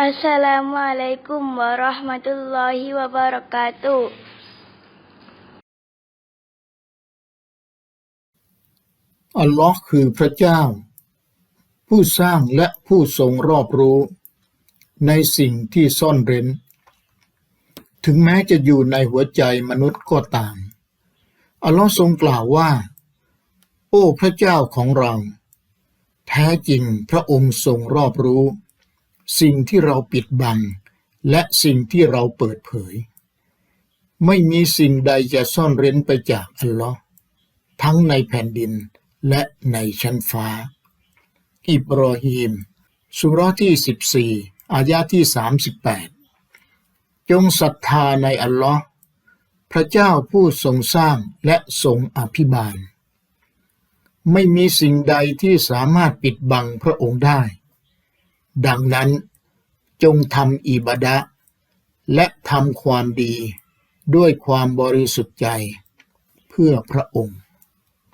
อัสสลามุอะลัยกุมวะเราะห์มะตุลลอฮิวะบะเราะกาตุอัลลอฮ์คือพระเจ้า ผู้สร้างและผู้ทรงรอบรู้ ในสิ่งที่ซ่อนเร้น ถึงแม้จะอยู่ในหัวใจมนุษย์ก็ตาม อัลลอฮ์ทรงกล่าวว่า โอ้พระเจ้าของเรา แท้จริงพระองค์ทรงรอบรู้ สิ่งที่เราปิดบัง และสิ่งที่เราเปิดเผย ไม่มีสิ่งใดจะซ่อนเร้นไปจากอัลลอฮ์ทั้งในแผ่นดินและในชั้นฟ้า อิบรอฮีมสุรที่ 14 อายะที่ 38 จงศรัทธาในอัลลอฮ์พระเจ้าผู้ทรงสร้างและทรงอภิบาล ไม่มีสิ่งใดที่สามารถปิดบังพระองค์ได้ ดังนั้นจงทำอิบาดะและทำความดีด้วยความบริสุทธิ์ใจเพื่อพระองค์